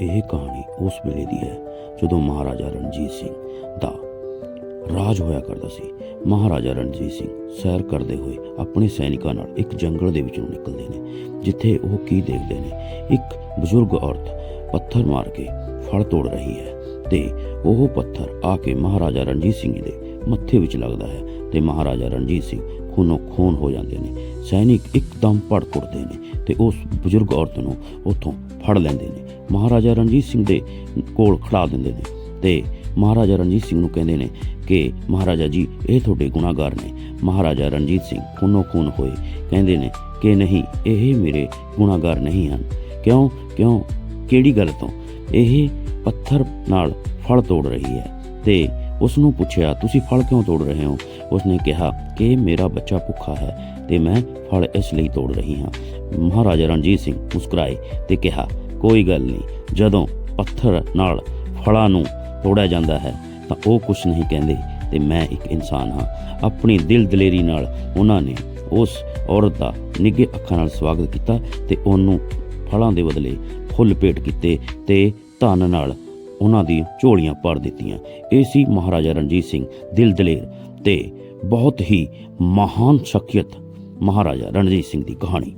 ਇਹ ਕਹਾਣੀ ਉਸ ਵੇਲੇ ਦੀ ਹੈ ਜਦੋਂ ਮਹਾਰਾਜਾ ਰਣਜੀਤ ਸਿੰਘ ਦਾ ਰਾਜ ਹੋਇਆ ਕਰਦਾ ਸੀ। ਮਹਾਰਾਜਾ ਰਣਜੀਤ ਸਿੰਘ ਸੈਰ ਕਰਦੇ ਹੋਏ ਆਪਣੇ ਸੈਨਿਕਾਂ ਨਾਲ ਇੱਕ ਜੰਗਲ ਦੇ ਵਿੱਚੋਂ ਨਿਕਲਦੇ ਨੇ, ਜਿੱਥੇ ਉਹ ਕੀ ਦੇਖਦੇ ਨੇ? ਇੱਕ ਬਜ਼ੁਰਗ ਔਰਤ ਪੱਥਰ ਮਾਰ ਕੇ ਫਲ ਤੋੜ ਰਹੀ ਹੈ ਤੇ ਉਹ ਪੱਥਰ ਆ ਕੇ ਮਹਾਰਾਜਾ ਰਣਜੀਤ ਸਿੰਘ ਦੇ ਮੱਥੇ ਵਿੱਚ ਲੱਗਦਾ ਹੈ ਤੇ ਮਹਾਰਾਜਾ ਰਣਜੀਤ ਸਿੰਘ ਖੂਨੋ ਖੂਨ ਹੋ ਜਾਂਦੇ ਨੇ। ਸੈਨਿਕ ਇੱਕਦਮ ਭੜਕ ਉੱਠਦੇ ਨੇ ਤੇ ਉਸ ਬਜ਼ੁਰਗ ਔਰਤ ਨੂੰ ਉੱਥੋਂ ਫੜ ਲੈਂਦੇ ਨੇ। ਮਹਾਰਾਜਾ ਰਣਜੀਤ ਸਿੰਘ ਦੇ ਕੋਲ ਖੜਾ ਦਿੰਦੇ ਨੇ ਤੇ ਮਹਾਰਾਜਾ ਰਣਜੀਤ ਸਿੰਘ ਨੂੰ ਕਹਿੰਦੇ ਨੇ ਕਿ ਮਹਾਰਾਜਾ ਜੀ, ਇਹ ਤੁਹਾਡੇ ਗੁਨਾਹਗਾਰ ਨੇ। ਮਹਾਰਾਜਾ ਰਣਜੀਤ ਸਿੰਘ ਖੂਨੋ ਖੂਨ ਹੋਏ ਕਹਿੰਦੇ ਨੇ ਕਿ ਨਹੀਂ, ਇਹ ਮੇਰੇ ਗੁਨਾਹਗਾਰ ਨਹੀਂ ਹਨ। ਕਿਉਂ? ਕਿਉਂ? ਕਿਹੜੀ ਗੱਲ ਤੋਂ? ਇਹ ਪੱਥਰ ਨਾਲ ਫਲ ਤੋੜ ਰਹੀ ਹੈ ਤੇ ਉਸ ਨੂੰ ਪੁੱਛਿਆ, ਤੁਸੀਂ ਫਲ ਕਿਉਂ ਤੋੜ ਰਹੇ ਹੋ? ਉਸਨੇ ਕਿਹਾ, ਕਿ ਮੇਰਾ ਬੱਚਾ ਭੁੱਖਾ ਹੈ ਤੇ ਮੈਂ ਫਲ ਇਸ ਲਈ ਤੋੜ ਰਹੀ ਹਾਂ। ਮਹਾਰਾਜਾ ਰਣਜੀਤ ਸਿੰਘ ਮੁਸਕਰਾਏ ਤੇ ਕਿਹਾ ਕੋਈ ਗੱਲ ਨਹੀਂ। ਜਦੋਂ ਪੱਥਰ ਨਾਲ ਫਲਾਂ ਨੂੰ ਤੋੜਿਆ ਜਾਂਦਾ ਹੈ, ਤਾਂ ਉਹ ਕੁਝ ਨਹੀਂ ਕਹਿੰਦੇ ਤੇ ਮੈਂ ਇੱਕ ਇਨਸਾਨ ਹਾਂ। ਆਪਣੀ ਦਿਲ ਦਲੇਰੀ ਨਾਲ ਉਹਨਾਂ ਨੇ ਉਸ ਔਰਤ ਦਾ ਨਿੱਘੇ ਅੱਖਾਂ ਨਾਲ ਸਵਾਗਤ ਕੀਤਾ ਤੇ ਉਹਨੂੰ ਫਲਾਂ ਦੇ ਬਦਲੇ ਫੁੱਲ ਭੇਟ ਕੀਤੇ ਤੇ ਧਨ ਨਾਲ ਉਹਨਾਂ ਦੀ ਝੋਲੀਆਂ ਭਰ ਦਿੱਤੀਆਂ। ਇਹ ਸੀ ਮਹਾਰਾਜਾ ਰਣਜੀਤ ਸਿੰਘ ਦਿਲ ਦਲੇਰ ਤੇ ਬਹੁਤ ਹੀ ਮਹਾਨ ਸ਼ਖਸੀਅਤ ਮਹਾਰਾਜਾ ਰਣਜੀਤ ਸਿੰਘ ਦੀ ਕਹਾਣੀ।